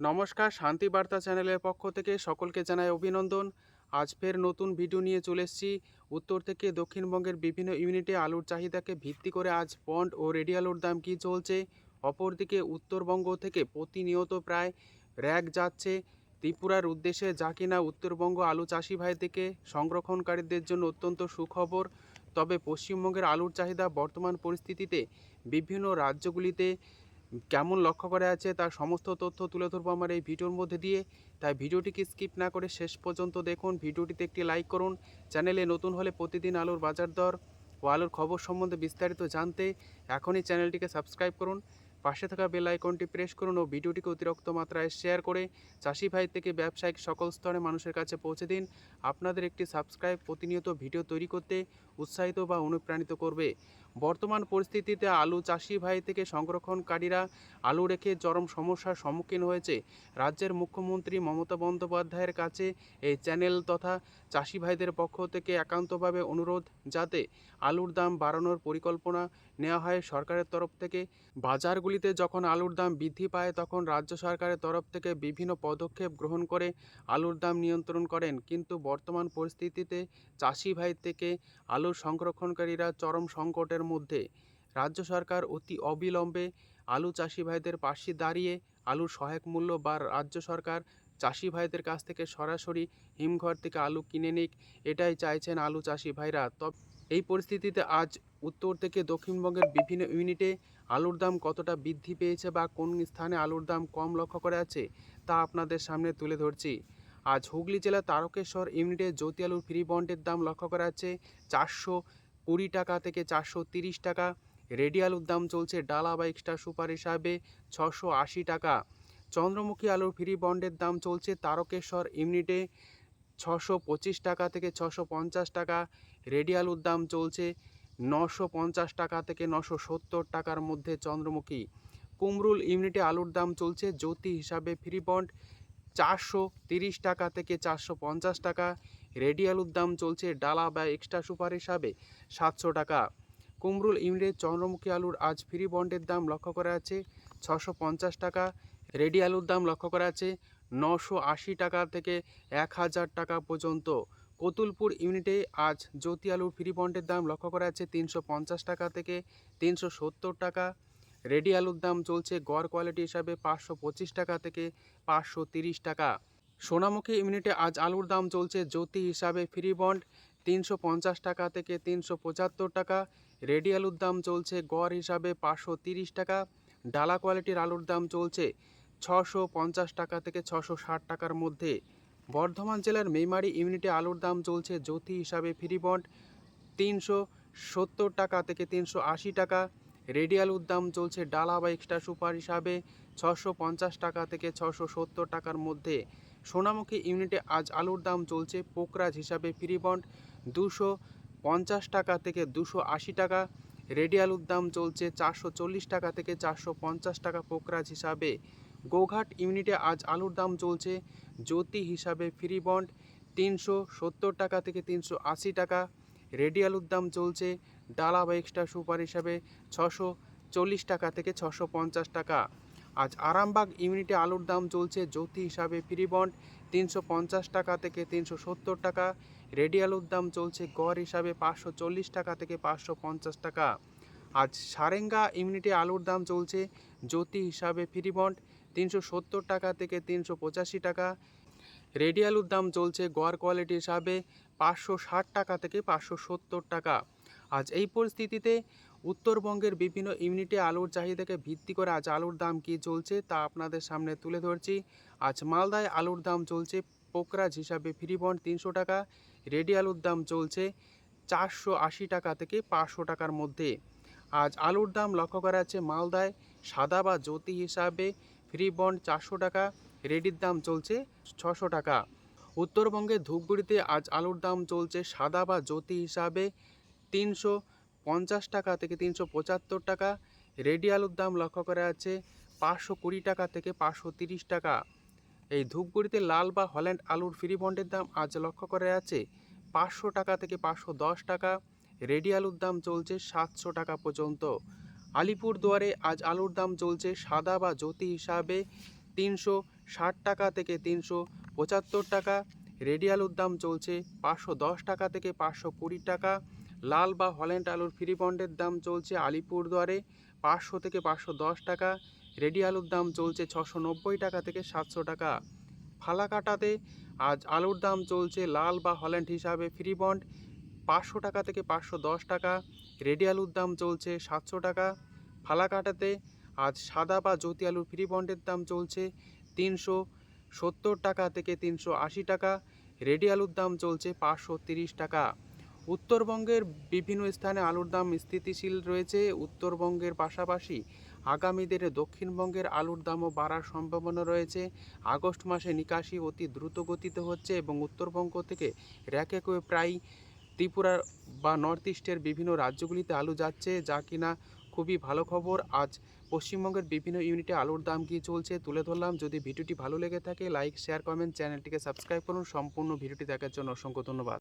নমস্কার, শান্তি বার্তা চ্যানেলের পক্ষ থেকে সকলকে জানাই অভিনন্দন। আজ ফের নতুন ভিডিও নিয়ে চলে এসেছি। উত্তর থেকে দক্ষিণবঙ্গের বিভিন্ন ইউনিটে আলুর চাহিদাকে ভিত্তি করে আজ পন্ড ও রেডি আলুর দাম কী চলছে? অপরদিকে উত্তরবঙ্গ থেকে প্রতিনিয়ত প্রায় র্যাক যাচ্ছে। ত্রিপুরার উদ্দেশ্যে যা কিনা উত্তরবঙ্গ আলু চাষি ভাই থেকে সংরক্ষণকারীদের জন্য অত্যন্ত সুখবর। তবে পশ্চিমবঙ্গের আলুর চাহিদা বর্তমান পরিস্থিতিতে বিভিন্ন রাজ্যগুলিতে কেমন লক্ষ্য করা আছে তার সমস্ত তথ্য তুলে ধরবো আমার এই ভিডিওর মধ্যে দিয়ে। তাই ভিডিওটিকে স্কিপ না করে শেষ পর্যন্ত দেখুন। ভিডিওটিতে একটি লাইক করুন। চ্যানেলে নতুন হলে প্রতিদিন আলুর বাজার দর ও আলুর খবর সম্বন্ধে বিস্তারিত জানতে এখনই চ্যানেলটিকে সাবস্ক্রাইব করুন। পাশে থাকা বেল আইকনটি প্রেস করুন ও ভিডিওটিকে অতিরিক্ত মাত্রায় শেয়ার করে চাষি ভাই থেকে ব্যবসায়িক সকল স্তরে মানুষের কাছে পৌঁছে দিন। আপনাদের একটি সাবস্ক্রাইব প্রতিনিয়ত ভিডিও তৈরি করতে উৎসাহিত বা অনুপ্রাণিত করবে। বর্তমান পরিস্থিতিতে আলু চাষি ভাই থেকে সংরক্ষণকারীরা আলু রেখে চরম সমস্যার সম্মুখীন হয়েছে। রাজ্যের মুখ্যমন্ত্রী মমতা বন্দ্যোপাধ্যায়ের কাছে এই চ্যানেল তথা চাষি ভাইদের পক্ষ থেকে একান্তভাবে অনুরোধ, যাতে আলুর দাম বাড়ানোর পরিকল্পনা নেওয়া হয় সরকারের তরফ থেকে। বাজারগুলিতে যখন আলুর দাম বৃদ্ধি পায়, তখন রাজ্য সরকারের তরফ থেকে বিভিন্ন পদক্ষেপ গ্রহণ করে আলুর দাম নিয়ন্ত্রণ করেন। কিন্তু বর্তমান পরিস্থিতিতে চাষি ভাই থেকে আলুর সংরক্ষণকারীরা চরম সংকটের মধ্যে। রাজ্য সরকার অতি অবিলম্বে আলু চাষি ভাইদের পাশে দাঁড়িয়ে আলুর সহায়ক মূল্য বা রাজ্য সরকার চাষি ভাইদের কাছ থেকে সরাসরি হিমঘর থেকে আলু কিনে নিক, এটাই চাইছেন আলু চাষি ভাইরা। তবে এই পরিস্থিতিতে আজ উত্তর থেকে দক্ষিণবঙ্গের বিভিন্ন ইউনিটে আলুর দাম কতটা বৃদ্ধি পেয়েছে বা কোন স্থানে আলুর দাম কম লক্ষ্য করা আছে, তা আপনাদের সামনে তুলে ধরছি। আজ হুগলি জেলা তারকেশ্বর ইউনিটে জ্যোতি আলুর ফ্রি বন্ডের দাম লক্ষ্য করা যাচ্ছে চারশো কুড়ি টাকা থেকে চারশো তিরিশ টাকা। রেডি আলুর দাম চলছে ডালা বা এক্সট্রা সুপার হিসাবে ছশো আশি টাকা। চন্দ্রমুখী আলুর ফ্রি বন্ডের দাম চলছে তারকেশ্বর ইউনিটে ছশো পঁচিশ টাকা থেকে ছশো পঞ্চাশ টাকা। রেডি আলুর দাম চলছে নশো পঞ্চাশ টাকা থেকে নশো সত্তর টাকার মধ্যে চন্দ্রমুখী। কুমরুল ইউনিটে আলুর দাম চলছে জ্যোতি হিসাবে ফ্রি বন্ড চারশো তিরিশ টাকা থেকে চারশো পঞ্চাশ টাকা। রেডি আলুর দাম চলছে ডালা বা এক্সট্রা সুপার হিসাবে সাতশো টাকা। কুমরুল ইউনিটে চন্দ্রমুখী আলুর আজ ফ্রি বন্ডের দাম লক্ষ্য করা আছে ছশো পঞ্চাশ টাকা। রেডি আলুর দাম লক্ষ্য করা আছে নশো আশি টাকা থেকে এক হাজার টাকা পর্যন্ত। কতুলপুর ইউনিটে আজ জ্যোতি আলুর ফ্রি বন্ডের দাম লক্ষ্য করা আছে তিনশো পঞ্চাশ টাকা থেকে তিনশো সত্তর টাকা। রেডি আলুর দাম চলছে গড় কোয়ালিটি হিসাবে পাঁচশো পঁচিশ টাকা থেকে পাঁচশো তিরিশ টাকা। সোনামুখী ইউনিটে আজ আলুর দাম চলছে জ্যোতি হিসাবে ফ্রি বন্ড তিনশো পঞ্চাশ টাকা থেকে তিনশো পঁচাত্তর টাকা। রেডি আলুর দাম চলছে গড় হিসাবে পাঁচশো তিরিশ টাকা। ডালা কোয়ালিটির আলুর দাম চলছে ছশো পঞ্চাশ টাকা থেকে ছশো ষাট টাকার মধ্যে। বর্ধমান জেলার মেমারি ইউনিটে আলুর দাম চলছে জ্যোতি হিসাবে ফ্রি বন্ড তিনশো সত্তর টাকা থেকে তিনশো আশি টাকা। রেডি আলুর দাম চলছে ডালা বা এক্সট্রা সুপার হিসাবে ছশো পঞ্চাশ টাকা থেকে ছশো সত্তর টাকার মধ্যে। সোনামুখী ইউনিটে আজ আলুর দাম চলছে পোকরাজ হিসাবে ফ্রি বন্ড দুশো পঞ্চাশ টাকা থেকে দুশো আশি টাকা। রেডি আলুর দাম চলছে চারশো চল্লিশ টাকা থেকে চারশো পঞ্চাশ টাকা পোকরাজ হিসাবে। গোঘাট ইউনিটে আজ আলুর দাম চলছে জ্যোতি হিসাবে ফ্রি বন্ড তিনশো সত্তর টাকা থেকে তিনশো আশি টাকা। রেডি আলুর দাম চলছে ডালা বা এক্সট্রা সুপার হিসাবে ছশো চল্লিশ টাকা থেকে ছশো পঞ্চাশ টাকা। আজ আরামবাগ ইউনিটে আলুর দাম চলছে জ্যোতি হিসাবে ফ্রি বন্ড তিনশো পঞ্চাশ টাকা থেকে তিনশো সত্তর টাকা। রেডি আলুর দাম চলছে গড় হিসাবে পাঁচশো চল্লিশ টাকা থেকে পাঁচশো পঞ্চাশ টাকা। আজ সারেঙ্গা ইউনিটে আলুর দাম চলছে জ্যোতি হিসাবে ফ্রি বন্ড তিনশো সত্তর টাকা থেকে তিনশো পঁচাশি টাকা। রেডি আলুর দাম চলছে গড় কোয়ালিটি হিসাবে পাঁচশো ষাট টাকা থেকে পাঁচশো সত্তর টাকা। আজ এই পরিস্থিতিতে উত্তরবঙ্গের বিভিন্ন ইউনিটে আলুর চাহিদাকে ভিত্তি করে আজ আলুর দাম কী চলছে তা আপনাদের সামনে তুলে ধরছি। আজ মালদায় আলুর দাম চলছে পোকরাজ হিসাবে ফ্রি বন্ড তিনশো টাকা, রেডি আলুর দাম চলছে চারশো আশি টাকা থেকে পাঁচশো টাকার মধ্যে। আজ আলুর দাম লক্ষ্য করা যাচ্ছে মালদায় সাদা বা জ্যোতি হিসাবে ফ্রি বন্ড চারশো টাকা, রেডির দাম চলছে ছশো টাকা। উত্তরবঙ্গের ধূপগুড়িতে আজ আলুর দাম চলছে সাদা বা জ্যোতি হিসাবে তিনশো পঞ্চাশ টাকা থেকে তিনশো পঁচাত্তর টাকা। রেডি আলুর দাম লক্ষ্য করা যাচ্ছে পাঁচশো কুড়ি টাকা থেকে পাঁচশো তিরিশ টাকা। এই ধূপগুড়িতে লাল বা হল্যান্ড আলুর ফ্রি বন্ডের দাম আজ লক্ষ্য করা যাচ্ছে পাঁচশো টাকা থেকে পাঁচশো দশ টাকা। রেডি আলুর দাম চলছে সাতশো টাকা পর্যন্ত। আলিপুর দুয়ারে আজ আলুর দাম চলছে সাদা বা জ্যোতি হিসাবে তিনশো ষাট টাকা থেকে তিনশো পঁচাত্তর টাকা। রেডি আলুর দাম চলছে পাঁচশো দশ টাকা থেকে পাঁচশো কুড়ি টাকা। লাল বা হল্যান্ড আলুর ফ্রি বন্ডের দাম চলছে আলিপুরদুয়ারে পাঁচশো থেকে পাঁচশো দশ টাকা, রেডি আলুর দাম চলছে ছশো নব্বই টাকা থেকে সাতশো টাকা। ফালাকাটাতে আজ আলুর দাম চলছে লাল বা হল্যান্ড হিসাবে ফ্রি বন্ড পাঁচশো টাকা থেকে পাঁচশো দশ টাকা, রেডি আলুর দাম চলছে সাতশো টাকা। ফালাকাটাতে আজ সাদা বা জ্যোতি আলুর ফ্রি বন্ডের দাম চলছে তিনশো সত্তর টাকা থেকে তিনশো আশি টাকা, রেডি আলুর দাম চলছে পাঁচশো তিরিশ টাকা। উত্তরবঙ্গের বিভিন্ন স্থানে আলুর দাম স্থিতিশীল রয়েছে। উত্তরবঙ্গের পাশাপাশি আগামী দিনে দক্ষিণবঙ্গের আলুর দামও বাড়ার সম্ভাবনা রয়েছে। আগস্ট মাসে নিকাশি অতি দ্রুত গতিতে হচ্ছে এবং উত্তরবঙ্গ থেকে র্যাকে করে প্রায় ত্রিপুরা বা নর্থ ইস্টের বিভিন্ন রাজ্যগুলিতে আলু যাচ্ছে, যা কিনা খুবই ভালো খবর। আজ পশ্চিমবঙ্গের বিভিন্ন ইউনিটে আলুর দাম কী চলছে তুলে ধরলাম। যদি ভিডিওটি ভালো লেগে থাকে, লাইক, শেয়ার, কমেন্ট, চ্যানেলটিকে সাবস্ক্রাইব করুন। সম্পূর্ণ ভিডিওটি দেখার জন্য অসংখ্য ধন্যবাদ।